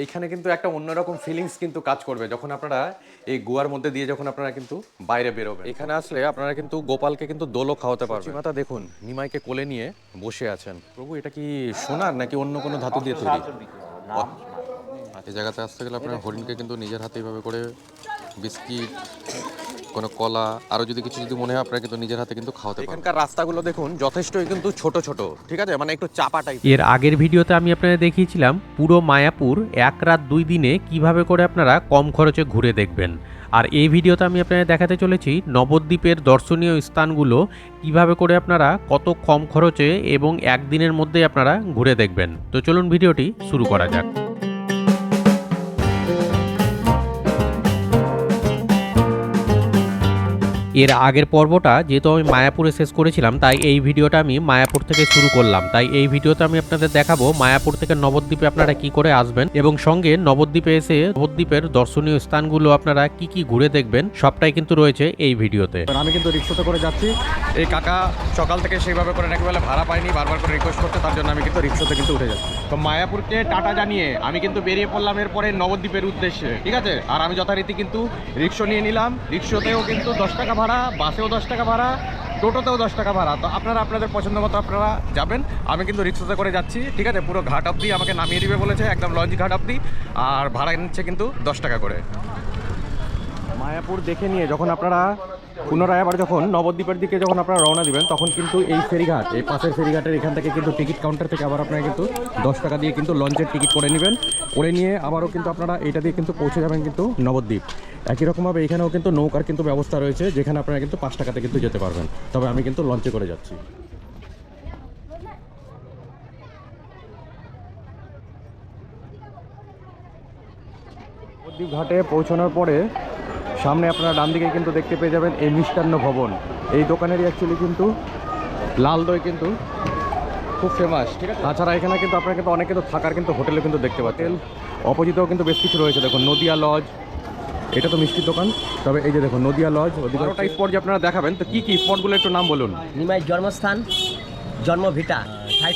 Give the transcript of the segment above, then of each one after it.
এইখানে কিন্তু একটা অন্যরকম ফিলিংস কিন্তু কাজ করবে যখন আপনারা এই গোয়ার মধ্যে দিয়ে যখন আপনারা কিন্তু বাইরে বেরোবেন। এখানে আসলে আপনারা কিন্তু গোপালকে কিন্তু দোলো খাওয়াতে পারবেন। মাতা দেখুন নিমাইকে কোলে নিয়ে বসে আছেন। প্রভু এটা কি সোনার নাকি অন্য কোনো ধাতু দিয়ে তৈরি? এই জায়গাতে আসতে গেলে আপনার হরিণকে কিন্তু নিজের হাতে এইভাবে করে বিস্কিট কোনো কলা আরও যদি কিছু যদি মনে হয় আপনারা কিন্তু নিজের হাতে কিন্তু খাওয়াতে পারেন এখানকার রাস্তাগুলো দেখুন যথেষ্টই কিন্তু ছোট ছোট ঠিক আছে? মানে একটু চাপা টাইপের আগের ভিডিওতে আমি আপনাদের দেখিয়েছিলাম পুরো মায়াপুর এক রাত দুই দিনে কীভাবে করে আপনারা কম খরচে ঘুরে দেখবেন। আর এই ভিডিওতে আমি আপনাদের দেখাতে চলেছি নবদ্বীপের দর্শনীয় স্থানগুলো কীভাবে করে আপনারা কত কম খরচে এবং একদিনের মধ্যেই আপনারা ঘুরে দেখবেন। তো চলুন ভিডিওটি শুরু করা যাক। এর আগের পর্বটা যেহেতু আমি মায়াপুরে শেষ করেছিলাম, তাই এই ভিডিওটা আমি মায়াপুর থেকে শুরু করলাম। তাই এই ভিডিওতে আমি আপনাদের দেখাবো মায়াপুর থেকে নবদ্বীপে আপনারা কি করে আসবেন এবং সঙ্গে নবদ্বীপে এসে নবদ্বীপের দর্শনীয় স্থানগুলো আপনারা কি কি ঘুরে দেখবেন, সবটাই কিন্তু রয়েছে এই ভিডিওতে। আমি কিন্তু রিক্সাতে করে যাচ্ছি। এই কাকা সকাল থেকে সেইভাবে করে নাকি বলে ভাড়া পাইনি বারবার করে রিকোয়েস্ট করতে তার জন্য আমি কিন্তু রিক্সাতে কিন্তু উঠে যাচ্ছি। তো মায়াপুরকে টাটা জানিয়ে আমি কিন্তু বেরিয়ে পড়লাম এরপরে নবদ্বীপের উদ্দেশ্যে, ঠিক আছে? আর আমি যথারীতি কিন্তু রিক্সা নিয়ে নিলাম। রিক্সাতেও কিন্তু দশ টাকা ভাড়া, বাসেও দশ টাকা ভাড়া, টোটোতেও দশ টাকা ভাড়া। তো আপনারা আপনাদের পছন্দ মতো আপনারা যাবেন। আমি কিন্তু রিক্সাতে করে যাচ্ছি, ঠিক আছে? পুরো ঘাট অবধি আমাকে নামিয়ে দিবে বলেছে, একদম লঞ্চ ঘাট অবধি আর ভাড়া নিচ্ছে কিন্তু দশ টাকা করে। মায়াপুর দেখে নিয়ে, যখন আপনারা পুনরায় আবার যখন নবদ্বীপের দিকে যখন আপনারা রওনা দিবেন, তখন কিন্তু এই ফেরিঘাট, এই পাশের ফেরিঘাটের এখান থেকে কিন্তু টিকিট কাউন্টার থেকে আবার আপনারা কিন্তু দশ টাকা দিয়ে কিন্তু লঞ্চের টিকিট করে নেবেন। করে নিয়ে আবারও কিন্তু আপনারা এটা দিয়ে কিন্তু পৌঁছে যাবেন কিন্তু নবদ্বীপ। একই রকমভাবে এখানেও কিন্তু নৌকার কিন্তু ব্যবস্থা রয়েছে, যেখানে আপনারা কিন্তু পাঁচ টাকাতে কিন্তু যেতে পারবেন। তবে আমি কিন্তু লঞ্চে করে যাচ্ছি। নবদ্বীপ ঘাটে পৌঁছানোর পরে সামনে আপনারা ডান দিকে কিন্তু দেখতে পেয়ে যাবেন এই মিষ্টান্ন ভবন। এই দোকানেরই অ্যাকচুয়ালি কিন্তু লাল দই কিন্তু খুব ফেমাস ঠিক আছে তাছাড়া এখানে কিন্তু আপনারা কিন্তু অনেক কিন্তু থাকার কিন্তু হোটেলে কিন্তু দেখতে পাচ্ছেন। অপোজিটেও কিন্তু বেশ কিছু রয়েছে। দেখুন নদিয়া লজ এটা তো মিষ্টির দোকান। তবে এই যে দেখুন নদিয়া লজ ওদিকে স্পট যে আপনারা দেখাবেন তো কী কী স্পটগুলো একটু নাম বলুন? নিমাইয়ের জন্মস্থান জন্মভিটা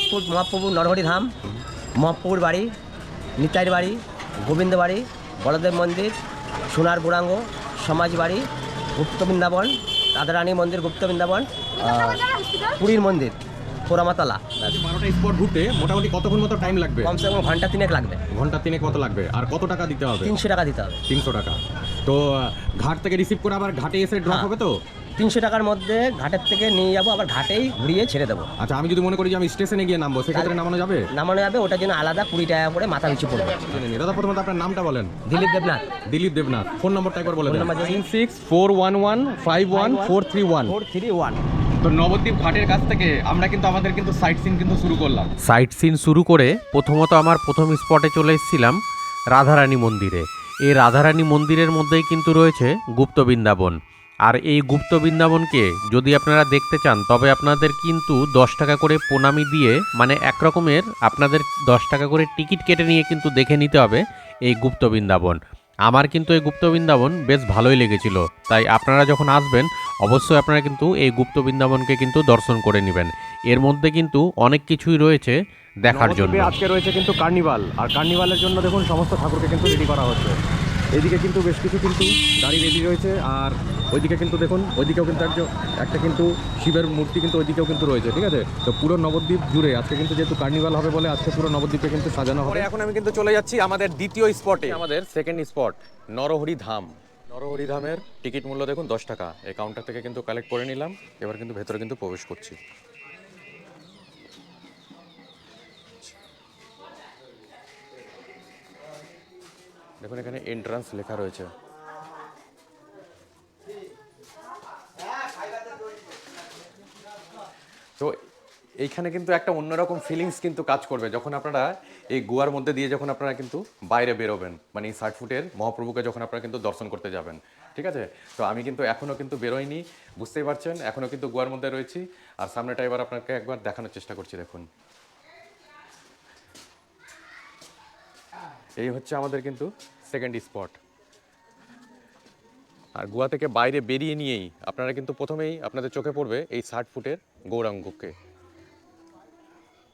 ফুট মহাপ্রভু নরহরি ধাম মহাপ্রভুর বাড়ি নিতাইয়ের বাড়ি গোবিন্দ বাড়ি বলদেব মন্দির সোনার গুড়াঙ্গ সমাজ বাড়ি গুপ্ত বৃন্দাবন রাধারানী মন্দির গুপ্ত বৃন্দাবন পুরীর মন্দির পোড়ামাতলা। বারোটা স্পট ঘুরতে মোটামুটি কতক্ষণ মতো টাইম লাগবে? কমসে কম ঘণ্টা তিনেক লাগবে। ঘণ্টা তিনে কত লাগবে। আর কত টাকা দিতে হবে? তিনশো টাকা দিতে হবে। তিনশো টাকা। তো ঘাট থেকে রিসিভ করে আবার ঘাটে এসে ড্রপ হ্যাঁ। হবে তো? তিনশো টাকার মধ্যে ঘাটের থেকে নিয়ে যাব আবার ঘাটেই ঘুরিয়ে ছেড়ে দেবো। আচ্ছা আমি যদি মনে করি যে আমি স্টেশনে গিয়ে নামবো সেক্ষেত্রে নামানো যাবে? নামানো যাবে ওটার জন্য আলাদা কুড়ি টাকা করে মাথা পিছু পড়বে। দাদা প্রথমত আপনার নামটা বলেন। দিলীপ দেবনাথ। দিলীপ দেবনাথ। ফোন নম্বরটা একবার বলে nine six four one one five one four three one. Four three one. তো নবদ্বীপ ঘাটের কাছ থেকে আমরা কিন্তু আমাদের কিন্তু সাইট সিন কিন্তু শুরু করলাম। সাইট সিন শুরু করে প্রথমত আমার প্রথম স্পটে চলে এসেছিলাম রাধারানী মন্দিরে। এই রাধারানী মন্দিরের মধ্যেই কিন্তু রয়েছে গুপ্ত বৃন্দাবন। আর এই গুপ্ত বৃন্দাবনকে যদি আপনারা দেখতে চান তবে আপনাদের কিন্তু দশ টাকা করে প্রণামী দিয়ে মানে এক রকমের আপনাদের দশ টাকা করে টিকিট কেটে নিয়ে কিন্তু দেখে নিতে হবে এই গুপ্ত বৃন্দাবন। আমার কিন্তু এই গুপ্ত বৃন্দাবন বেশ ভালোই লেগেছিল। তাই আপনারা যখন আসবেন অবশ্যই আপনারা কিন্তু এই গুপ্ত বৃন্দাবনকে কিন্তু দর্শন করে নেবেন। এর মধ্যে কিন্তু অনেক কিছুই রয়েছে দেখার জন্য। আজকে রয়েছে কিন্তু কার্নিভাল। আর কার্নিভালের জন্য দেখুন সমস্ত ঠাকুরকে কিন্তু রেডি করা হচ্ছে। এদিকে কিন্তু বেশ কিছু কিন্তু গাড়ি রেডি রয়েছে আর ওইদিকে কিন্তু দেখুন ওইদিকেও কিন্তু একজন একটা কিন্তু শিবের মূর্তি কিন্তু ওইদিকেও কিন্তু রয়েছে ঠিক আছে? তো পুরো নবদ্বীপ জুড়ে আজকে কিন্তু যেহেতু কার্নিভাল হবে বলে আজকে পুরো নবদ্বীপে কিন্তু সাজানো হবে। এখন আমি কিন্তু চলে যাচ্ছি আমাদের দ্বিতীয় স্পটে আমাদের সেকেন্ড স্পট নরহরি ধাম। নরহরি ধামের টিকিট মূল্য দেখুন দশ টাকা। এই কাউন্টার থেকে কিন্তু কালেক্ট করে নিলাম এবার কিন্তু ভেতরে কিন্তু প্রবেশ করছি। দেখুন, এখানে এন্ট্রান্স লেখা রয়েছে। তো এইখানে কিন্তু একটা অন্যরকম ফিলিংস কিন্তু কাজ করবে। যখন আপনারা এই গোয়ার মধ্যে দিয়ে যখন আপনারা কিন্তু বাইরে বেরোবেন মানে এই ষাট ফুটের মহাপ্রভুকে যখন আপনারা কিন্তু দর্শন করতে যাবেন, ঠিক আছে? তো আমি কিন্তু এখনও কিন্তু বেরোইনি, বুঝতেই পারছেন? এখনও কিন্তু গোয়ার মধ্যে রয়েছি। আর সামনেটা এবার আপনাকে একবার দেখানোর চেষ্টা করছি, দেখুন। এই হচ্ছে আমাদের কিন্তু সেকেন্ড স্পট আর গোয়া থেকে বাইরে বেরিয়ে নিয়েই আপনারা কিন্তু প্রথমেই আপনাদের চোখে পড়বে এই ষাট ফুটের গৌরাঙ্গকে।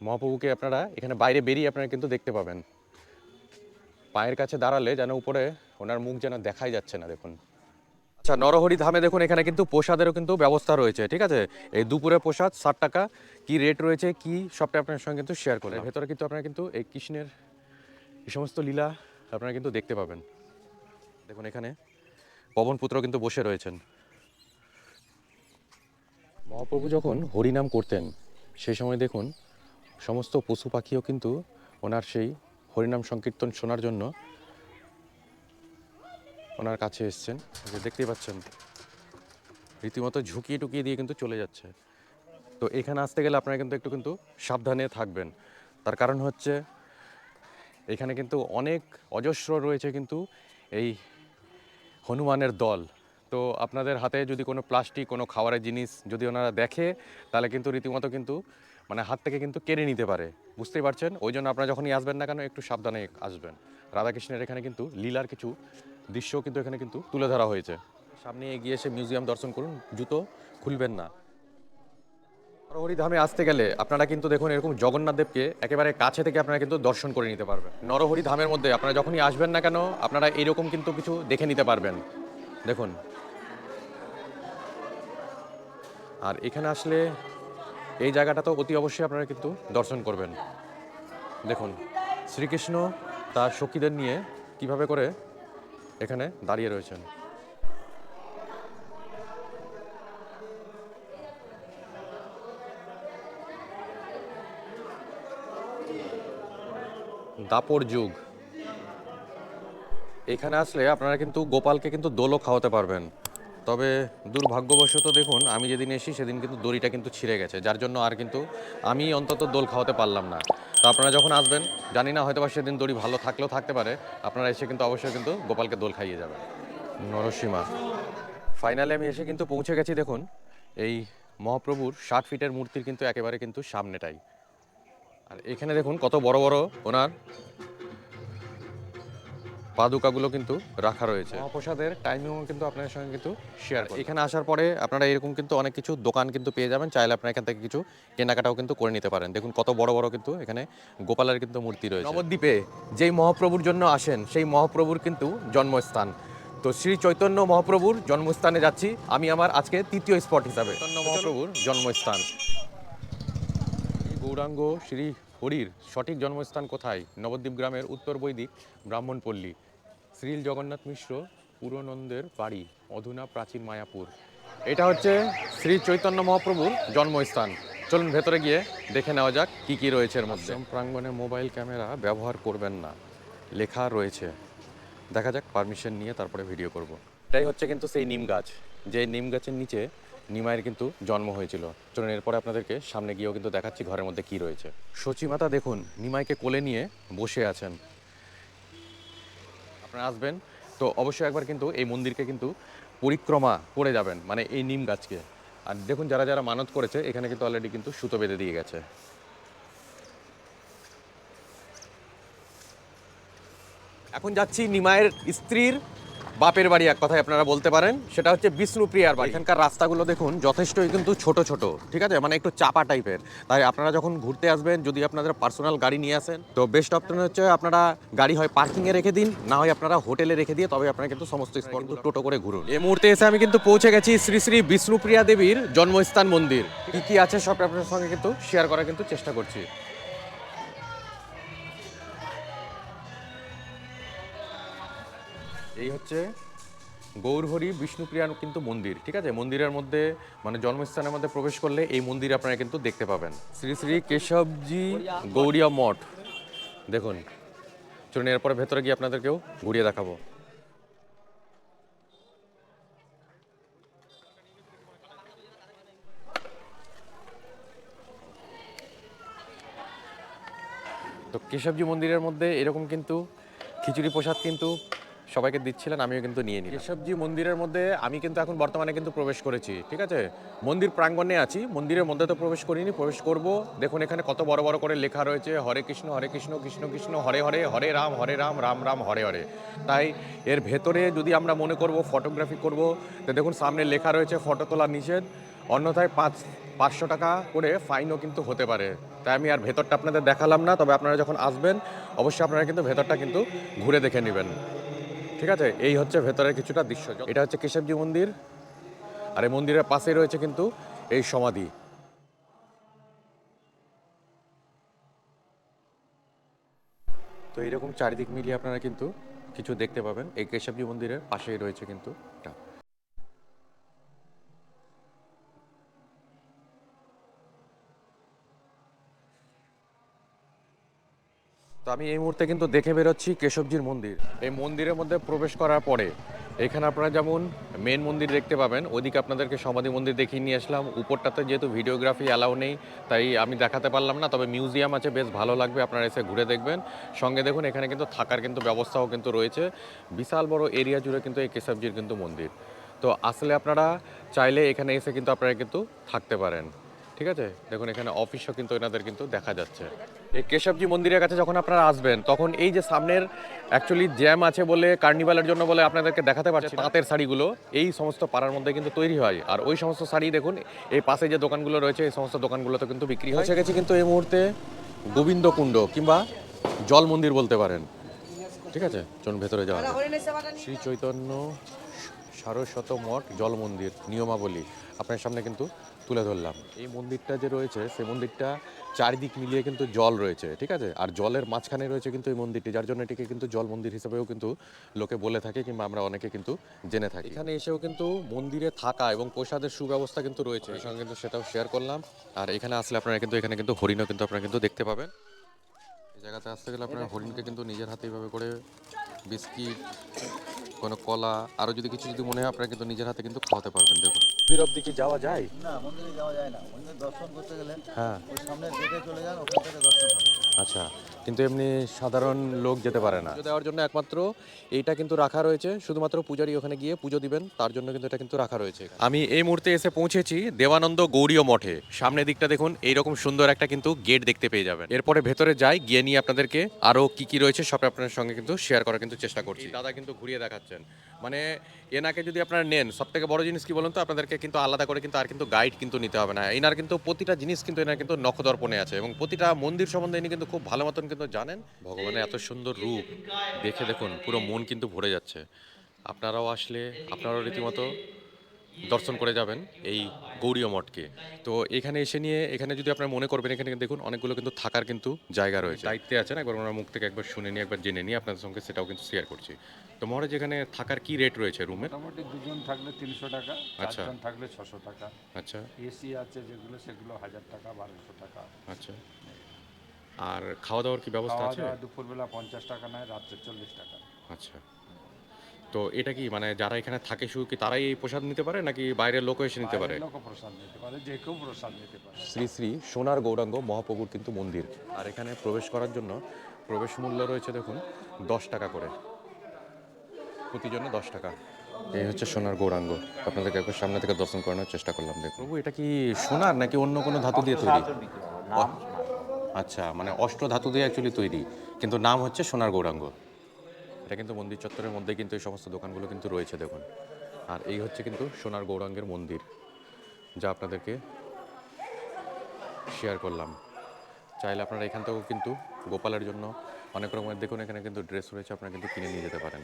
মহাপ্রভুকে আপনারা এখানে বাইরে বেরিয়ে আপনারা কিন্তু দেখতে পাবেন। পায়ের কাছে দাঁড়ালে যেন উপরে ওনার মুখ যেন দেখাই যাচ্ছে না, দেখুন। আচ্ছা নরহরি ধামে দেখুন, এখানে কিন্তু প্রসাদেরও কিন্তু ব্যবস্থা রয়েছে, ঠিক আছে? এই দুপুরে প্রসাদ, ষাট টাকা, কি রেট রয়েছে, কি সবটা আপনার সঙ্গে কিন্তু শেয়ার করে ভেতরে কিন্তু আপনারা কিন্তু এই কৃষ্ণের এই সমস্ত লীলা আপনারা কিন্তু দেখতে পাবেন। দেখুন এখানে পবনপুত্র কিন্তু বসে রয়েছেন। মহাপ্রভু যখন হরিনাম করতেন, সেই সময় দেখুন সমস্ত পশু পাখিও কিন্তু ওনার সেই হরিনাম সংকীর্তন শোনার জন্য ওনার কাছে এসছেন। দেখতেই পাচ্ছেন, রীতিমতো ঝুঁকিয়ে টুকিয়ে দিয়ে কিন্তু চলে যাচ্ছে। তো এখানে আসতে গেলে আপনারা কিন্তু একটু কিন্তু সাবধানে থাকবেন। তার কারণ হচ্ছে এখানে কিন্তু অনেক অজস্র রয়েছে কিন্তু এই হনুমানের দল। তো আপনাদের হাতে যদি কোনো প্লাস্টিক, কোনো খাবারের জিনিস যদি ওনারা দেখে, তাহলে কিন্তু রীতিমতো কিন্তু মানে হাত থেকে কিন্তু কেড়ে নিতে পারে। বুঝতেই পারছেন? ওই জন্য আপনারা যখনই আসবেন না কেন, একটু সাবধানে আসবেন। রাধাকৃষ্ণের এখানে কিন্তু লীলার কিছু দৃশ্য কিন্তু এখানে কিন্তু তুলে ধরা হয়েছে। সামনে এগিয়ে এসে মিউজিয়াম দর্শন করুন, জুতো খুলবেন না। নরহরি ধামে আসতে গেলে আপনারা কিন্তু দেখুন এরকম জগন্নাথ দেবকে একেবারে কাছে থেকে আপনারা কিন্তু দর্শন করে নিতে পারবেন। নরহরি ধামের মধ্যে আপনারা যখনই আসবেন না কেন, আপনারা এরকম কিন্তু কিছু দেখে নিতে পারবেন। দেখুন। আর এখানে আসলে এই জায়গাটা তো অতি অবশ্যই আপনারা কিন্তু দর্শন করবেন। দেখুন, শ্রীকৃষ্ণ তার সখীদের নিয়ে কীভাবে করে এখানে দাঁড়িয়ে রয়েছেন। দাপর যুগ। এখানে আসলে আপনারা কিন্তু গোপালকে কিন্তু দোলও খাওয়াতে পারবেন। তবে দুর্ভাগ্যবশত দেখুন, আমি যেদিন এসি, সেদিন কিন্তু দড়িটা কিন্তু ছিঁড়ে গেছে। যার জন্য আর কিন্তু আমি অন্তত দোল খাওয়াতে পারলাম না। তো আপনারা যখন আসবেন, জানি না হয়তো বা সেদিন দড়ি ভালো থাকলেও থাকতে পারে। আপনারা এসে কিন্তু অবশ্যই কিন্তু গোপালকে দোল খাইয়ে যাবেন। নরসীমা ফাইনালে আমি এসে কিন্তু পৌঁছে গেছি, দেখুন। এই মহাপ্রভুর ষাট ফিটের মূর্তির কিন্তু একেবারে কিন্তু সামনেটাই। আর এখানে দেখুন কত বড় বড় ওনার পাদুকাগুলো কিন্তু রাখা রয়েছে। মহাপ্রসাদের টাইমিংও কিন্তু আপনাদের সঙ্গে কিন্তু শেয়ার এখানে আসার পরে আপনারা এরকম কিন্তু অনেক কিছু দোকান কিন্তু পেয়ে যাবেন চাইলে আপনারা এখান থেকে কিছু কেনাকাটাও কিন্তু করে নিতে পারেন। দেখুন কত বড় বড় কিন্তু এখানে গোপালের কিন্তু মূর্তি রয়েছে। নবদ্বীপে যেই মহাপ্রভুর জন্য আসেন সেই মহাপ্রভুর কিন্তু জন্মস্থান। তো শ্রী চৈতন্য মহাপ্রভুর জন্মস্থানে যাচ্ছি। আমি আমার আজকে তৃতীয় স্পট হিসাবে। চৈতন্য মহাপ্রভুর জন্মস্থান। গৌরাঙ্গ শ্রী হরির সঠিক জন্মস্থান কোথায়? নবদ্বীপ গ্রামের উত্তর বৈদিক ব্রাহ্মণপল্লী। শ্রীল জগন্নাথ মিশ্র পুরনন্দের বাড়ি অধুনা প্রাচীন মায়াপুর। এটা হচ্ছে শ্রী চৈতন্য মহাপ্রভুর জন্মস্থান। চলুন ভেতরে গিয়ে দেখে নেওয়া যাক কি কি রয়েছে এর মধ্যে। প্রাঙ্গণে মোবাইল ক্যামেরা ব্যবহার করবেন না। লেখা রয়েছে। দেখা যাক পারমিশন নিয়ে তারপরে ভিডিও করব। এটাই হচ্ছে কিন্তু সেই নিম গাছ। যে নিম গাছের নিচে নিমাইয়ের কিন্তু জন্ম হয়েছিল। চলুন এরপরে আপনাদেরকে সামনে গিয়েও কিন্তু দেখাচ্ছি ঘরের মধ্যে কি রয়েছে। সচিমাতা দেখুন, নিমাইকে কোলে নিয়ে বসে আছেন। আপনারা আসবেন, তো অবশ্যই একবার কিন্তু এই মন্দিরকে কিন্তু পরিক্রমা করে যাবেন মানে এই নিম গাছকে। আর দেখুন, যারা যারা মানত করেছে, এখানে কিন্তু অলরেডি কিন্তু সুতো বেঁধে দিয়ে গেছে। এখন যাচ্ছি নিমায়ের স্ত্রীর বাপের বাড়ি এক কথায় আপনারা বলতে পারেন সেটা হচ্ছে বিষ্ণুপ্রিয়ার বাড়ি। এখানকার রাস্তাগুলো দেখুন যথেষ্টই কিন্তু ছোট ছোট ঠিক আছে? মানে একটু চাপা টাইপের। তাই আপনারা যখন ঘুরতে আসবেন যদি আপনাদের পার্সোনাল গাড়ি নিয়ে আসেন তো বেস্ট অপশন হচ্ছে আপনারা গাড়ি হয় পার্কিংয়ে রেখে দিন না হয় আপনারা হোটেলে রেখে দিয়ে তবে আপনারা কিন্তু সমস্ত স্পট টোটো করে ঘুরুন। এই মুহূর্তে এসে আমি কিন্তু পৌঁছে গেছি শ্রী শ্রী বিষ্ণুপ্রিয়া দেবীর জন্মস্থান মন্দির। কি কি আছে সব আপনাদের সঙ্গে কিন্তু শেয়ার করার কিন্তু চেষ্টা করছি। এই হচ্ছে গৌরহরি বিষ্ণুপ্রিয়ার কিন্তু মন্দির, ঠিক আছে? মন্দিরের মধ্যে মানে জন্মস্থানের মধ্যে প্রবেশ করলে এই মন্দির আপনারা কিন্তু দেখতে পাবেন। শ্রী শ্রী কেশবজি গৌরিয়া মঠ। দেখুন, চলুন এরপরে ভেতরে গিয়ে আপনাদেরকেও ঘুরিয়ে দেখাবো। তো কেশবজি মন্দিরের মধ্যে এরকম কিন্তু খিচুড়ি প্রসাদ কিন্তু সবাইকে দিচ্ছিলেন, আমিও কিন্তু নিয়ে নিই কেশবজি মন্দিরের মধ্যে আমি কিন্তু এখন বর্তমানে কিন্তু প্রবেশ করেছি, ঠিক আছে? মন্দির প্রাঙ্গণে আছি, মন্দিরের মধ্যে তো প্রবেশ করিনি, প্রবেশ করব। দেখুন এখানে কত বড় বড় করে লেখা রয়েছে, হরে কৃষ্ণ হরে কৃষ্ণ কৃষ্ণ কৃষ্ণ, হরে হরে হরে রাম হরে রাম রাম রাম, হরে হরে। তাই এর ভেতরে যদি আমরা মনে করব, ফটোগ্রাফি করব, তো দেখুন সামনে লেখা রয়েছে, ফটো তোলা নিষেধ। অন্যথায় পাঁচ, পাঁচশো টাকা করে ফাইনও কিন্তু হতে পারে। তাই আমি আর ভেতরটা আপনাদের দেখালাম না, তবে আপনারা যখন আসবেন, অবশ্যই আপনারা কিন্তু ভেতরটা কিন্তু ঘুরে দেখে নেবেন। ঠিক আছে? এই হচ্ছে ভেতরের কিছুটা দৃশ্য। এটা হচ্ছে কেশবজি মন্দির। আর এই মন্দিরের পাশেই রয়েছে কিন্তু এই সমাধি। তো এইরকম চারিদিক মিলিয়ে আপনারা কিন্তু কিছু দেখতে পাবেন। এই কেশবজি মন্দিরের পাশেই রয়েছে কিন্তু এটা। তো আমি এই মুহূর্তে কিন্তু দেখে বেরোচ্ছি কেশবজির মন্দির। এই মন্দিরের মধ্যে প্রবেশ করার পরে, এখানে আপনারা যেমন মেন মন্দির দেখতে পাবেন ওইদিকে আপনাদেরকে সমাধি মন্দির দেখিয়ে নিয়ে আসলাম। উপরটাতে যেহেতু ভিডিওগ্রাফি অ্যালাউ নেই, তাই আমি দেখাতে পারলাম না, তবে মিউজিয়াম আছে, বেশ ভালো লাগবে, আপনারা এসে ঘুরে দেখবেন। সঙ্গে দেখুন, এখানে কিন্তু থাকার কিন্তু ব্যবস্থাও কিন্তু রয়েছে। বিশাল বড় এরিয়া জুড়ে কিন্তু এই কেশবজির কিন্তু মন্দির। তো আসলে আপনারা চাইলে এখানে এসে কিন্তু আপনারা কিন্তু থাকতে পারেন। ঠিক আছে? দেখুন, এখানে অফিসও কিন্তু এনাদের কিন্তু দেখা যাচ্ছে। এই কেশবজি মন্দিরের কাছে যখন আপনারা আসবেন, তখন এই যে সামনের অ্যাকচুয়ালি জ্যাম আছে বলে কার্নিভালের জন্য বলে আপনাদেরকে দেখাতে পারছি, তাঁতের শাড়িগুলো, এই সমস্ত পাড়ার মধ্যে কিন্তু তৈরি হয়। আর ওই সমস্ত শাড়ি দেখুন, এই পাশে যে দোকানগুলো রয়েছে, এই সমস্ত দোকানগুলোতে কিন্তু বিক্রি হয় এসে গেছি কিন্তু এই মুহূর্তে গোবিন্দ কুণ্ড কিংবা জল মন্দির বলতে পারেন। ঠিক আছে? চলুন ভেতরে যাওয়া। শ্রী চৈতন্য সারস্বত মঠ জল মন্দির, নিয়মাবলী। আপনার সামনে কিন্তু তুলে ধরলাম। এই মন্দিরটা যে রয়েছে সেই মন্দিরটা চারিদিক মিলিয়ে কিন্তু জল রয়েছে ঠিক আছে? আর জলের মাঝখানে রয়েছে কিন্তু এই মন্দিরটি যার জন্য এটিকে কিন্তু জল মন্দির হিসেবেও কিন্তু লোকে বলে থাকে কিংবা আমরা অনেকে কিন্তু জেনে থাকি। এখানে এসেও কিন্তু মন্দিরে থাকা এবং প্রসাদের সুব্যবস্থা কিন্তু রয়েছে। এর সঙ্গে কিন্তু সেটাও শেয়ার করলাম। আর এখানে আসলে আপনারা কিন্তু এখানে কিন্তু হরিণও কিন্তু আপনারা কিন্তু দেখতে পাবেন। জায়গাতে আসতে গেলে আপনার হরিণকে কিন্তু নিজের হাতে এইভাবে করে বিস্কিট কোনো কলা আরও যদি কিছু যদি মনে হয় আপনারা কিন্তু নিজের হাতে কিন্তু খাওয়াতে পারবেন দেখুন। মন্দির অব্দি কি যাওয়া যায়? না মন্দিরে যাওয়া যায় না। মন্দির দর্শন করতে গেলে হ্যাঁ। ওই সামনে দেখে চলে যান ওখান থেকে দর্শন হবে। আচ্ছা। কিন্তু এমনি সাধারণ লোক যেতে পারে না। পুজো দেওয়ার জন্য একমাত্র এইটা কিন্তু রাখা রয়েছে। শুধুমাত্র পূজারী ওখানে গিয়ে পুজো দিবেন তার জন্য কিন্তু এটা কিন্তু রাখা রয়েছে আমি এই মুহূর্তে এসে পৌঁছেছি দেবানন্দ গৌরীয় মঠে। সামনের দিকটা দেখুন এইরকম সুন্দর একটা কিন্তু গেট দেখতে পেয়ে যাবেন। এরপরে ভেতরে যাই গিয়ে নিয়ে আপনাদেরকে আরও কি কি রয়েছে সব আপনার সঙ্গে কিন্তু শেয়ার করার কিন্তু চেষ্টা করছি। দাদা কিন্তু ঘুরিয়ে দেখাচ্ছেন। মানে এনাকে যদি আপনারা নেন সব থেকে বড় জিনিস কি বলুন তো আপনাদেরকে কিন্তু আলাদা করে কিন্তু আর কিন্তু গাইড কিন্তু নিতে হবে না। এনার কিন্তু প্রতিটা জিনিস কিন্তু এনার কিন্তু নখদর্পণে আছে এবং প্রতিটা মন্দির সম্বন্ধে ইনি কিন্তু খুব ভালো মতন কিন্তু জানেন ভগবানের এত সুন্দর রূপ দেখে দেখুন পুরো মন কিন্তু ভরে যাচ্ছে। আপনারাও আসলে আপনারাও রীতিমতো দর্শন করে যাবেন এই গৌরীয় মঠকে। তো এখানে এসে নিয়ে এখানে যদি আপনারা মনে করবেন এখানে দেখুন অনেকগুলো কিন্তু থাকার কিন্তু জায়গা রয়েছে। দায়িত্বে আছেন একবার ওনার মুখ থেকে একবার শুনে নিয়ে একবার জেনে নিয়ে আপনাদের সঙ্গে সেটাও কিন্তু শেয়ার করছি। তো মহারাজ এখানে থাকার কি রেট রয়েছে রুমের মোটামুটি দুজন থাকলে তিনশো টাকা আচ্ছা। থাকলে ছশো টাকা। আচ্ছা। এসি আছে যেগুলো সেগুলো হাজার টাকা বারোশো টাকা। আচ্ছা। আর খাওয়া দাওয়ার কি ব্যবস্থা খাওয়া আছে? দাওয়া দুপুরবেলা পঞ্চাশ টাকা নেয় রাত্রে চল্লিশ টাকা। আচ্ছা। তো এটা কি মানে যারা এখানে থাকে শুধু কি তারাই এই প্রসাদ নিতে পারে নাকি বাইরের লোকও এসে নিতে পারে? লোক প্রসাদ নিতে পারে যে কেউ প্রসাদ নিতে পারে। শ্রী শ্রী সোনার গৌরাঙ্গ মহাপ্রভুর কিন্তু মন্দির। আর এখানে প্রবেশ করার জন্য প্রবেশ মূল্য রয়েছে দেখুন দশ টাকা করে। প্রতিজনে দশ টাকা। এই হচ্ছে সোনার গৌরাঙ্গ। আপনাদেরকে একবার সামনে থেকে দর্শন করানোর চেষ্টা করলাম দেখুন। প্রভু এটা কি সোনার নাকি অন্য কোনো ধাতু দিয়ে তৈরি? আচ্ছা মানে অষ্ট ধাতু দিয়ে অ্যাকচুয়ালি তৈরি, কিন্তু নাম হচ্ছে সোনার গৌরাঙ্গ। এটা কিন্তু মন্দির চত্বরের মধ্যে কিন্তু এই সমস্ত দোকানগুলো কিন্তু রয়েছে, দেখুন। আর এই হচ্ছে কিন্তু সোনার গৌরাঙ্গের মন্দির, যা আপনাদেরকে শেয়ার করলাম। চাইলে আপনারা এখান থেকেও কিন্তু গোপালের জন্য অনেক রকমের, দেখুন এখানে কিন্তু ড্রেস রয়েছে, আপনারা কিন্তু কিনে নিয়ে যেতে পারেন।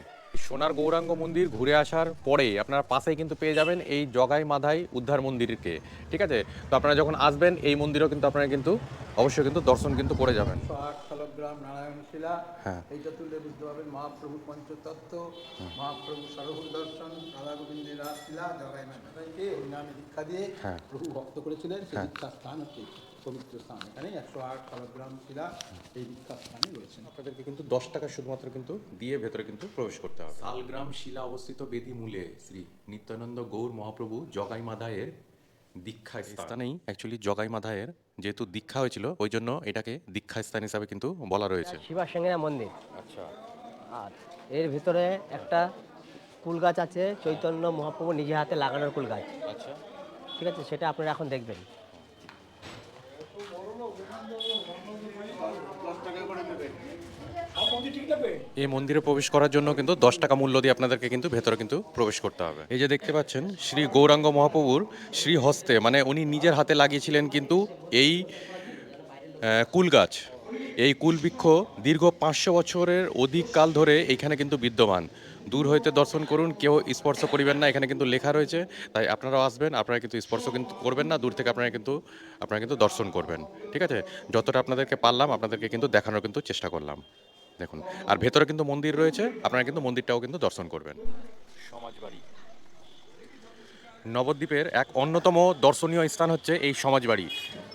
সোনার গৌরাঙ্গ মন্দির ঘুরে আসার পরে আপনারা পাশেই কিন্তু পেয়ে যাবেন এই জগাই মাধাই উদ্ধার মন্দিরকে ঠিক আছে? তো আপনারা যখন আসবেন এই মন্দিরও কিন্তু আপনারা কিন্তু অবশ্যই কিন্তু দর্শন কিন্তু করে যাবেন। হ্যাঁ। এইটা বুঝতে পারবেন মহাপ্রভু পঞ্চতত্ত্ব মহাপ্রভু সরহুর দর্শন রাধা গোবিন্দের রাসলীলা জগাই মাতাকে হরিনামে দীক্ষা দিয়ে হ্যাঁ। প্রভু ভক্ত করেছিলেন সেই দীক্ষা স্থান হচ্ছে। পবিত্র স্থান। এখানে একশো আট শালগ্রাম শিলা এই দীক্ষা স্থানে রয়েছেন আপনাদেরকে কিন্তু দশ টাকা শুধুমাত্র কিন্তু দিয়ে ভেতরে কিন্তু প্রবেশ করতে হবে। শালগ্রাম শিলা অবস্থিত বেদি মূলে শ্রী নিত্যানন্দ গৌর মহাপ্রভু জগাই মাধায়ের দীক্ষা স্থানেই অ্যাকচুয়ালি জগাই মাধায়ের যেহেতু দীক্ষা হয়েছিল ওই জন্য এটাকে দীক্ষা স্থান হিসাবে কিন্তু বলা রয়েছে। শিবা শিবাসেঙ্গেরা মন্দির। আচ্ছা। আর এর ভিতরে একটা কুল গাছ আছে চৈতন্য মহাপ্রভু নিজে হাতে লাগানোর কুল গাছ। আচ্ছা। ঠিক আছে সেটা আপনারা এখন দেখবেন। এই মন্দিরে প্রবেশ করার জন্য কিন্তু দশ টাকা মূল্য দিয়ে আপনাদেরকে কিন্তু ভেতরে কিন্তু প্রবেশ করতে হবে। এই যে দেখতে পাচ্ছেন, শ্রী গৌরাঙ্গ মহাপ্রভুর শ্রী হস্তে মানে উনি নিজের হাতে লাগিয়েছিলেন কিন্তু এই কুল গাছ। এই কুল বৃক্ষ দীর্ঘ পাঁচশো বছরের অধিক কাল ধরে এখানে কিন্তু বিদ্যমান। দূর হইতে দর্শন করুন, কেউ স্পর্শ করিবেন না, এখানে কিন্তু লেখা রয়েছে। তাই আপনারাও আসবেন, আপনারা কিন্তু স্পর্শ কিন্তু করবেন না, দূর থেকে আপনারা কিন্তু আপনারা কিন্তু দর্শন করবেন। ঠিক আছে? যতটা আপনাদেরকে পারলাম, আপনাদেরকে কিন্তু দেখানোর কিন্তু চেষ্টা করলাম। দেখুন আর ভেতরে কিন্তু মন্দির রয়েছে আপনারা কিন্তু মন্দিরটাও কিন্তু দর্শন করবেন। সমাজবাড়ি। নবদ্বীপের এক অন্যতম দর্শনীয় স্থান হচ্ছে এই সমাজবাড়ি।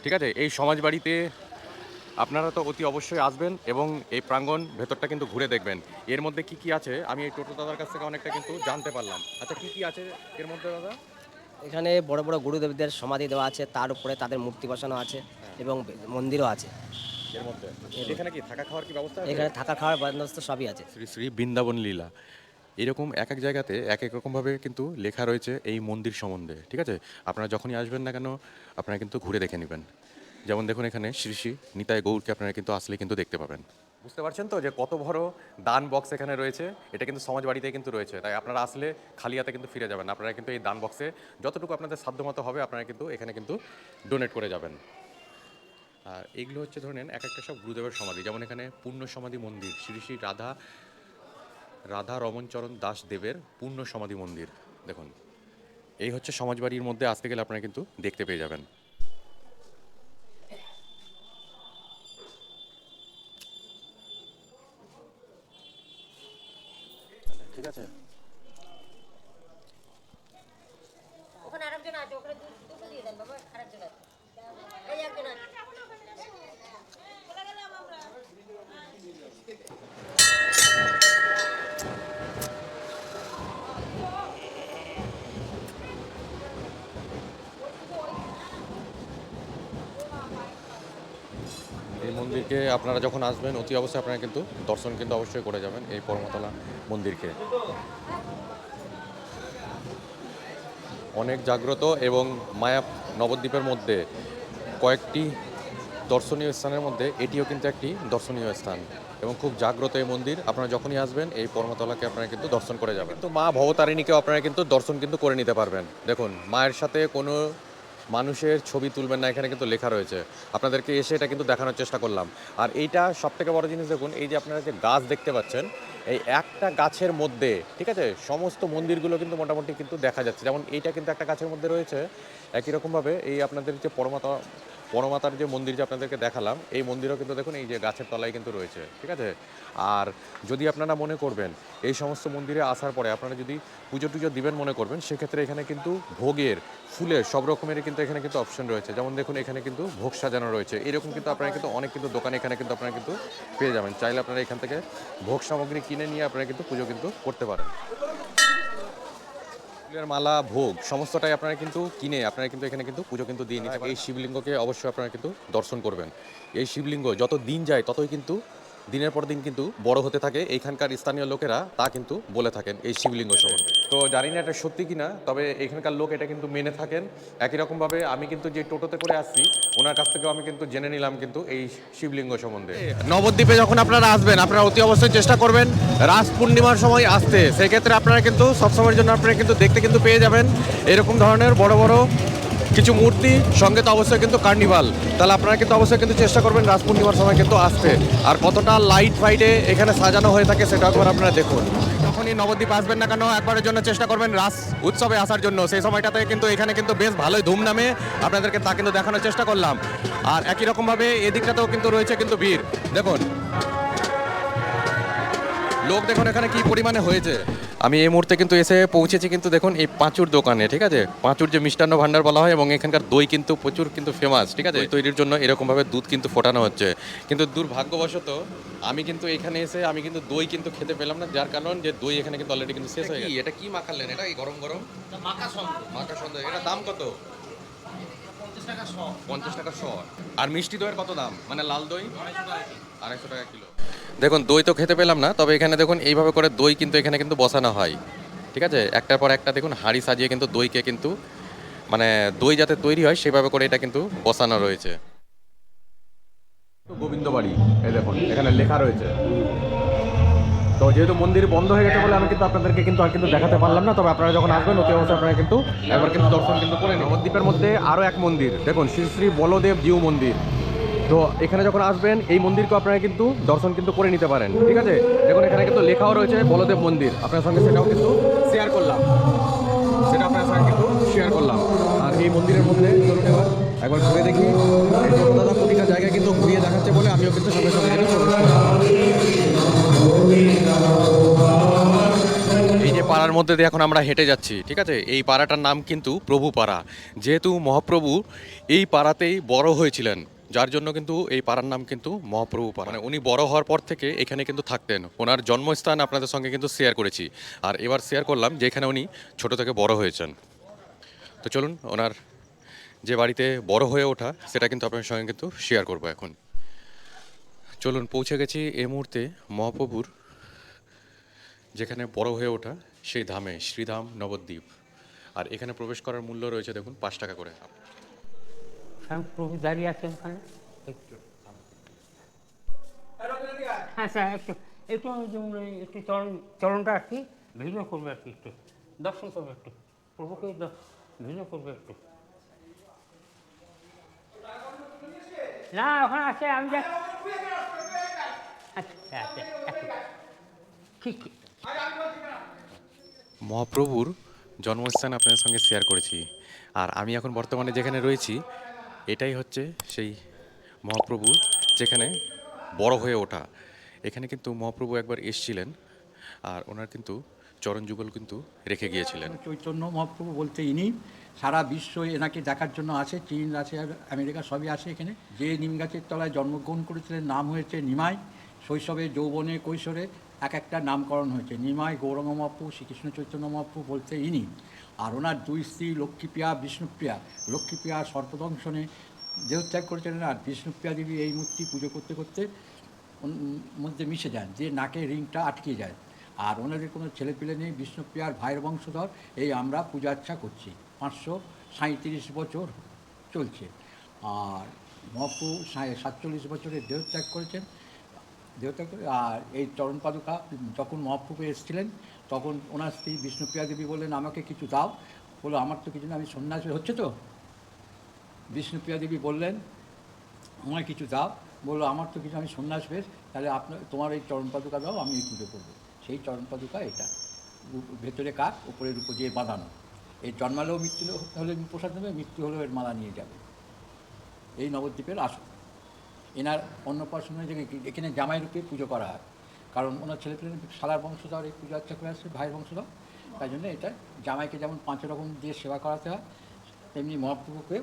ঠিক আছে এই সমাজবাড়িতে আপনারা তো অতি অবশ্যই আসবেন এবং এই প্রাঙ্গণ ভেতরটা কিন্তু ঘুরে দেখবেন। এর মধ্যে কি কি আছে? আমি এই টোটো দাদার কাছ থেকে অনেকটা কিন্তু জানতে পারলাম। আচ্ছা কি কি আছে এর মধ্যে দাদা? এখানে বড় বড় গুরুদেবদের সমাধি দেওয়া আছে তার উপরে তাদের মূর্তি বসানো আছে এবং মন্দিরও আছে। এর মধ্যে। এখানে কি থাকা খাওয়ার কি ব্যবস্থা আছে? এখানে থাকা খাওয়ার বন্দোবস্ত সবই আছে। শ্রী শ্রী বৃন্দাবন লীলা। এরকম এক এক জায়গাতে এক এক রকমভাবে কিন্তু লেখা রয়েছে এই মন্দির সম্বন্ধে ঠিক আছে? আপনারা যখনই আসবেন না কেন আপনারা কিন্তু ঘুরে দেখে নেবেন। যেমন দেখুন এখানে শ্রী শ্রী নিতাই গৌরকে আপনারা কিন্তু আসলে কিন্তু দেখতে পাবেন। বুঝতে পারছেন তো যে কত বড় দান বক্স এখানে রয়েছে? এটা কিন্তু সমাজ বাড়িতে কিন্তু রয়েছে। তাই আপনারা আসলে খালি হাতে কিন্তু ফিরে যাবেন আপনারা কিন্তু এই দান বক্সে যতটুকু আপনাদের সাধ্যমতো হবে আপনারা কিন্তু এখানে কিন্তু ডোনেট করে যাবেন। আর এগুলো হচ্ছে ধরে নেন এক একটা সব গুরুদেবের সমাধি। যেমন এখানে পূর্ণ সমাধি মন্দির, শ্রী শ্রী রাধা রাধা রমনচরণ দাস দেবের পূর্ণ সমাধি মন্দির। দেখুন, এই হচ্ছে সমাজবাড়ির মধ্যে আসতে গেলে আপনারা কিন্তু দেখতে পেয়ে যাবেন ঠিক আছে ওখানে আরেকজন আছে ওখানে দু- দুটো দিয়ে দেন বাবা আরেকজন আছে এই একজন আছে মন্দিরকে আপনারা যখন আসবেন, অতি অবশ্যই আপনারা কিন্তু দর্শন কিন্তু অবশ্যই করে যাবেন এই পরমতলা মন্দিরকে। অনেক জাগ্রত এবং মায়া নবদ্বীপের মধ্যে কয়েকটি দর্শনীয় স্থানের মধ্যে এটিও কিন্তু একটি দর্শনীয় স্থান এবং খুব জাগ্রত এই মন্দির। আপনারা যখনই আসবেন, এই পর্মতলাকে আপনারা কিন্তু দর্শন করে যাবেন। তো মা ভবতারিণীকেও আপনারা কিন্তু দর্শন কিন্তু করে নিতে পারবেন। দেখুন, মায়ের সাথে কোনো মানুষের ছবি তুলবেন না, এখানে কিন্তু লেখা রয়েছে। আপনাদেরকে এসে এটা কিন্তু দেখানোর চেষ্টা করলাম। আর এইটা সবথেকে বড় জিনিস দেখুন, এই যে আপনারা যে গাছ দেখতে পাচ্ছেন, এই একটা গাছের মধ্যে, ঠিক আছে, সমস্ত মন্দিরগুলো কিন্তু মোটামুটি কিন্তু দেখা যাচ্ছে। যেমন এইটা কিন্তু একটা গাছের মধ্যে রয়েছে। একই রকমভাবে এই আপনাদের যে পরমাতা পরমাতার যে মন্দির যে আপনাদেরকে দেখালাম, এই মন্দিরও কিন্তু দেখুন, এই যে গাছের তলায় কিন্তু রয়েছে, ঠিক আছে? আর যদি আপনারা মনে করবেন, এই সমস্ত মন্দিরে আসার পরে আপনারা যদি পুজো টুজো দিবেন মনে করবেন, সেক্ষেত্রে এখানে কিন্তু ভোগের, ফুলের, সব রকমেরই কিন্তু এখানে কিন্তু অপশন রয়েছে। যেমন দেখুন, এখানে কিন্তু ভোগ সাজানো রয়েছে। এরকম কিন্তু আপনারা কিন্তু অনেক কিন্তু দোকানে এখানে কিন্তু আপনারা কিন্তু পেয়ে যাবেন। চাইলে আপনারা এখান থেকে ভোগ সামগ্রী কিনে নিয়ে আপনারা কিন্তু পুজো কিন্তু করতে পারেন। ফুলের মালা, ভোগ সমস্তটাই আপনারা কিন্তু কিনে, আপনারা কিন্তু এখানে কিন্তু পুজো কিন্তু দিয়ে নিতে এই শিবলিঙ্গকে অবশ্যই আপনারা কিন্তু দর্শন করবেন। এই শিবলিঙ্গ যত দিন যায় ততই কিন্তু দিনের পর দিন কিন্তু বড় হতে থাকে। এইখানকার স্থানীয় লোকেরা তা কিন্তু বলে থাকেন এই শিবলিঙ্গ সম্বন্ধে। তো জানি না এটা সত্যি কিনা, তবে এখানকার লোক এটা কিন্তু মেনে থাকেন। একই রকমভাবে আমি কিন্তু যে টোটোতে করে আসছি, ওনার কাছ থেকেও আমি কিন্তু জেনে নিলাম কিন্তু এই শিবলিঙ্গ সম্বন্ধে। নবদ্বীপে যখন আপনারা আসবেন, আপনারা অতি অবশ্যই চেষ্টা করবেন রাস পূর্ণিমার সময় আসতে। সেক্ষেত্রে আপনারা কিন্তু সবসময়ের জন্য আপনারা কিন্তু দেখতে কিন্তু পেয়ে যাবেন। এরকম ধরনের বড় বড় কিছু মূর্তি, সঙ্গে তো অবশ্যই কিন্তু কার্নিভাল। তাহলে আপনারা কিন্তু অবশ্যই কিন্তু চেষ্টা করবেন রাস পূর্ণিমার সময় কিন্তু আসতে। আর কতটা লাইট ফাইটে এখানে সাজানো হয়ে থাকে সেটা একবার আপনারা দেখুন। যখনই নবদ্বীপ আসবেন না কেন, একবারের জন্য চেষ্টা করবেন রাস উৎসবে আসার জন্য। সেই সময়টাতে কিন্তু এখানে কিন্তু বেশ ভালোই ধুম নামে আপনাদেরকে তা কিন্তু দেখানোর চেষ্টা করলাম। আর একই রকমভাবে এদিকটাতেও কিন্তু রয়েছে কিন্তু ভিড়। দেখুন। লোক দেখুন এখানে কি পরিমাণে হয়েছে। আমি এই মুহূর্তে কিন্তু এসে পৌঁছেছি কিন্তু দেখুন এই পাঁচুর দোকানে ঠিক আছে? পাঁচুর যে মিষ্টান্ন ভান্ডার বলা হয় এবং এখানকার দই কিন্তু প্রচুর কিন্তু ফেমাস ঠিক আছে? তৈরির জন্য এরকমভাবে দুধ কিন্তু ফোটানো হচ্ছে। কিন্তু দুর্ভাগ্যবশত আমি কিন্তু এখানে এসে আমি কিন্তু দই কিন্তু খেতে পেলাম না যার কারণ যে দই এখানে কিন্তু অলরেডি কিন্তু শেষ হয়ে গেছে। এটা কি মাখালেন? এটা এই গরম গরম? মাখা সন্দেশ মাখা সন্দেশ এটা দাম কত? পঞ্চাশ টাকা শ। আর মিষ্টি দইয়ের কত দাম? মানে লাল দই? আড়াইশো টাকা কিলো। দেখুন দই তো খেতে পেলাম না তবে এখানে দেখুন এইভাবে করে দই কিন্তু এখানে কিন্তু বসানো হয়। ঠিক আছে? একটার পর একটা দেখুন হাঁড়ি সাজিয়ে কিন্তু দইকে কিন্তু মানে দই যাতে তৈরি হয় সেভাবে করে এটা কিন্তু বসানো রয়েছে। গোবিন্দ বাড়ি এই দেখুন এখানে লেখা রয়েছে। তো যেহেতু মন্দির বন্ধ হয়ে গেছে বলে আমি কিন্তু আপনাদেরকে কিন্তু আর কিন্তু দেখাতে পারলাম না তবে আপনারা যখন আসবেন অতি অবশ্যই আপনারা কিন্তু একবার কিন্তু দর্শন কিন্তু করে নবদ্বীপের মধ্যে আরও এক মন্দির দেখুন শ্রী শ্রী বলদেব জিউ মন্দির। তো এখানে যখন আসবেন, এই মন্দিরকে আপনারা কিন্তু দর্শন কিন্তু করে নিতে পারেন, ঠিক আছে? দেখুন, এখানে কিন্তু লেখাও রয়েছে বলদেব মন্দির। আপনার সঙ্গে সেটাও কিন্তু শেয়ার করলাম। সেটা আপনার সঙ্গে কিন্তু শেয়ার করলাম। আর এই মন্দিরের মধ্যে একবার ঘুরে দেখি। দাদা প্রতিটা জায়গায় কিন্তু ঘুরিয়ে দেখাচ্ছে বলে আমিও কিন্তু সঙ্গে সঙ্গে এই যে পাড়ার মধ্যে দিয়ে এখন আমরা হেঁটে যাচ্ছি, ঠিক আছে? এই পাড়াটার নাম কিন্তু প্রভু পাড়া যেহেতু মহাপ্রভু এই পাড়াতেই বড় হয়েছিলেন যার জন্য কিন্তু এই পাড়ার নাম কিন্তু মহাপ্রভু পাড়া। মানে উনি বড় হওয়ার পর থেকে এখানে কিন্তু থাকতেন। ওনার জন্মস্থান আপনাদের সঙ্গে কিন্তু শেয়ার করেছি। আর এবার শেয়ার করলাম যে এখানে উনি ছোট থেকে বড় হয়েছেন। তো চলুন, ওনার যে বাড়িতে বড় হয়ে ওঠা, সেটা কিন্তু আপনার সঙ্গে কিন্তু শেয়ার করব এখন। চলুন, পৌঁছে গেছি এই মুহূর্তে মহাপ্রভুর যেখানে বড় হয়ে ওঠা, সেই ধামে, শ্রীধাম নবদ্বীপ। আর এখানে প্রবেশ করার মূল্য রয়েছে দেখুন, পাঁচ টাকা করে। স্বয়ং প্রভু দাঁড়িয়ে আছেন ওখানে? একটু হ্যাঁ স্যার একটু একটু আমি যেমন একটু চরণ চরণটা আর কি ভিডিও করবে আর কি একটু। দর্শন করবে একটু। প্রভুকে ভিডিও করবে একটু। না ওখানে আছে আমি যা আচ্ছা আচ্ছা আচ্ছা ঠিক ঠিক। মহাপ্রভুর জন্মস্থান আপনাদের সঙ্গে শেয়ার করেছি। আর আমি এখন বর্তমানে যেখানে রয়েছি এটাই হচ্ছে সেই মহাপ্রভু যেখানে বড় হয়ে ওঠা। এখানে কিন্তু মহাপ্রভু একবার এসছিলেন আর ওনার কিন্তু চরণ যুগল কিন্তু রেখে গিয়েছিলেন। চৈতন্য মহাপ্রভু বলতে ইনি সারা বিশ্ব এনাকে দেখার জন্য আসে, চীন, রাশিয়া, আমেরিকা সবই আসে এখানে। যে নিম গাছের তলায় জন্মগ্রহণ করেছিলেন নাম হয়েছে নিমাই। শৈশবে, যৌবনে, কৈশোরে এক একটা নামকরণ হয়েছে। নিমাই গৌরঙ্গ মহাপ্রভু, শ্রীকৃষ্ণ চৈতন্য মহাপ্রভু বলতে ইনি। আর ওনার দুই স্ত্রী লক্ষ্মীপ্রিয়া, বিষ্ণুপ্রিয়া। লক্ষ্মীপ্রিয়া সর্পদংশনে দেহত্যাগ করেছিলেন আর বিষ্ণুপ্রিয়া দেবী এই মূর্তি পুজো করতে করতে মধ্যে মিশে যান, যে নাকে রিংটা আটকে যায়। আর ওনাদের কোনো ছেলেপিলে নেই, বিষ্ণুপ্রিয়ার ভাইয়ের বংশধর, এই আমরা পূজা আর্চা করছি। পাঁচশো সাঁত্রিশ বছর চলছে। আর মহাপ্রভু সাঁ- সাতচল্লিশ বছরের দেহত্যাগ করেছেন। দেহত্যাগ করে আর এই চরণ পাদুকা যখন মহাপ্রভু এসেছিলেন, তখন ওনার স্ত্রী বিষ্ণুপ্রিয়া দেবী বললেন, আমাকে কিছু দাও। বলো, আমার তো কিছু না, আমি সন্ন্যাসী, হচ্ছে তো? বিষ্ণুপ্রিয়া দেবী বললেন, আমায় কিছু দাও। বলল, আমার তো কিছু আমি সন্ন্যাস বেশ, তাহলে আপনার, তোমার এই চরণ পাদুকা দাও, আমি এই পুজো করব। সেই চরণ পাদুকা এটা। ভেতরে কাক উপরের উপর দিয়ে বাঁধানো। এই জন্মালেও মৃত্যু হলে প্রসাদ নেবে, মৃত্যু হলেও এর মালা নিয়ে যাবে। এই নবদ্বীপের আসন। এনার অন্নপ্রাশনের যে এখানে জামাই রূপে পুজো করা হয়। কারণ ওনার ছেলে পেলে সালার বংশধর, এই পুজো আর্চা করে আসছে, ভাইয়ের বংশধর। তাই জন্য এটা জামাইকে যেমন পাঁচ রকম দিয়ে সেবা করাতে হয়, তেমনি মহাপ্রভুকে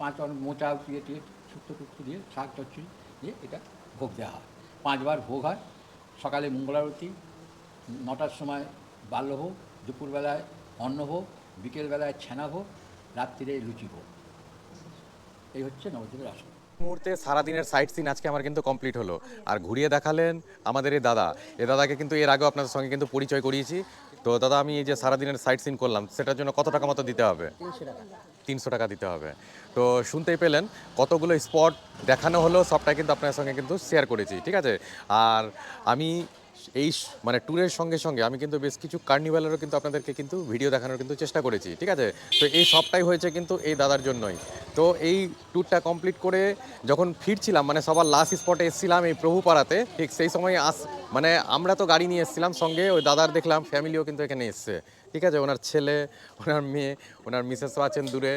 পাঁচ মোচা দিয়ে দিয়ে, শুক্তো টুক্তো দিয়ে, শাক চচ্চড়ি দিয়ে এটা ভোগ দেওয়া হয়। পাঁচবার ভোগ হয়। সকালে মঙ্গলারতি নটার সময় বাল্যভোগ দুপুরবেলায় অন্নভোগ বিকেলবেলায় ছানা ভোগ, রাত্রিরে লুচি ভোগ। এই হচ্ছে নবদ্বীপের আসন। মুহূর্তে সারাদিনের সাইট সিন আজকে আমার কিন্তু কমপ্লিট হলো। আর ঘুরিয়ে দেখালেন আমাদের এই দাদা। এ দাদাকে কিন্তু এর আগেও আপনাদের সঙ্গে কিন্তু পরিচয় করিয়েছি। তো দাদা আমি এই যে সারাদিনের সাইট সিন করলাম সেটার জন্য কত টাকা মতো দিতে হবে? তিনশো টাকা। দিতে হবে। তো শুনতেই পেলেন কতগুলো স্পট দেখানো হলো সবটাই কিন্তু আপনার সঙ্গে কিন্তু শেয়ার করেছি ঠিক আছে? আর আমি এই মানে ট্যুরের সঙ্গে সঙ্গে আমি কিন্তু বেশ কিছু কার্নিভালেরও কিন্তু আপনাদেরকে কিন্তু ভিডিও দেখানোর কিন্তু চেষ্টা করেছি, ঠিক আছে? তো এই সবটাই হয়েছে কিন্তু এই দাদার জন্যই। তো এই ট্যুরটা কমপ্লিট করে যখন ফিরছিলাম মানে সবার লাস্ট স্পটে এসেছিলাম এই প্রভুপাড়াতে, ঠিক সেই সময় আস মানে আমরা তো গাড়ি নিয়ে এসেছিলাম সঙ্গে, ওই দাদার দেখলাম ফ্যামিলিও কিন্তু এখানে এসছে, ঠিক আছে? ওনার ছেলে, ওনার মেয়ে, ওনার মিসেসও আছেন দূরে,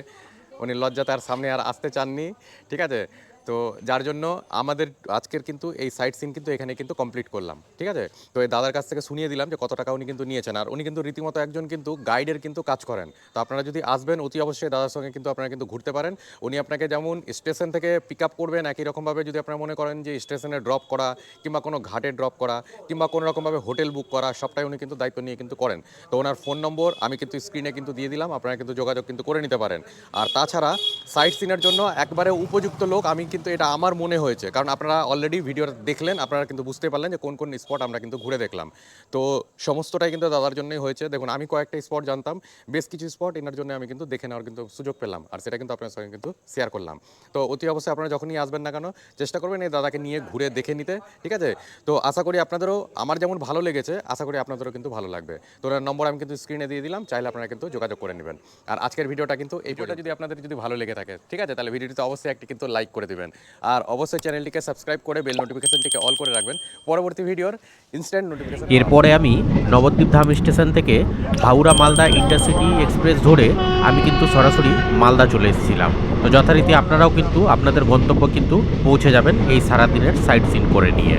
উনি লজ্জা তার সামনে আর আসতে চাননি, ঠিক আছে? তো যার জন্য আমাদের আজকের কিন্তু এই সাইট সিন কিন্তু এখানে কিন্তু কমপ্লিট করলাম, ঠিক আছে? তো এই দাদার কাছ থেকে শুনিয়ে দিলাম যে কত টাকা উনি কিন্তু নিয়েছেন। আর উনি কিন্তু রীতিমতো একজন কিন্তু গাইডের কিন্তু কাজ করেন। তো আপনারা যদি আসবেন, অতি অবশ্যই দাদার সঙ্গে কিন্তু আপনারা কিন্তু ঘুরতে পারেন। উনি আপনাকে যেমন স্টেশন থেকে পিক আপ করবেন, একই রকমভাবে যদি আপনারা মনে করেন যে স্টেশনে ড্রপ করা কিংবা কোনো ঘাটে ড্রপ করা কিংবা কোনো রকমভাবে হোটেল বুক করা, সবটাই উনি কিন্তু দায়িত্ব নিয়ে কিন্তু করেন। তো ওনার ফোন নম্বর আমি কিন্তু স্ক্রিনে কিন্তু দিয়ে দিলাম, আপনারা কিন্তু যোগাযোগ কিন্তু করে নিতে পারেন। আর তাছাড়া সাইট সিনের জন্য একবারে উপযুক্ত লোক আমি কিন্তু এটা আমার মনে হয়েছে। কারণ আপনারা অলরেডি ভিডিও দেখলেন, আপনারা কিন্তু বুঝতে পারলেন যে কোন কোন স্পট আমরা কিন্তু ঘুরে দেখলাম। তো সমস্তটাই কিন্তু দাদার জন্যই হয়েছে। দেখুন, আমি কয়েকটা স্পট জানতাম, বেশ কিছু স্পট এনার জন্য আমি কিন্তু দেখে নেওয়ার কিন্তু সুযোগ পেলাম। আর সেটা কিন্তু আপনার সঙ্গে কিন্তু শেয়ার করলাম। তো অতি অবশ্যই আপনারা যখনই আসবেন না কেন, চেষ্টা করবেন এই দাদাকে নিয়ে ঘুরে দেখে নিতে, ঠিক আছে? তো আশা করি আপনাদেরও, আমার যেমন ভালো লেগেছে, আশা করি আপনাদেরও কিন্তু ভালো লাগবে। তো ওনার নম্বর আমি কিন্তু স্ক্রিনে দিয়ে দিলাম, চাইলে আপনারা কিন্তু যোগাযোগ করে নেবেন। আর আজকের ভিডিওটা কিন্তু এই ভিডিওটা যদি আপনাদের যদি ভালো লেগে থাকে, ঠিক আছে? তাহলে ভিডিওটিতে অবশ্যই একটি কিন্তু লাইক করে দিবেন। আর অবশ্যই চ্যানেলটিকে সাবস্ক্রাইব করে বেল নোটিফিকেশনটিকে অল করে রাখবেন। পরবর্তী ভিডিওর ইনস্ট্যান্ট নোটিফিকেশন এরপরে আমি নবদ্বীপ ধাম স্টেশন থেকে ভাউরা মালদা ইন্টারসিটি এক্সপ্রেস ধরে আমি কিন্তু সরাসরি মালদা চলে এসেছিলাম। তো যথারীতি আপনারাও কিন্তু আপনাদের গন্তব্য কিন্তু পৌঁছে যাবেন এই সারাদিনের সাইট সিন করে নিয়ে।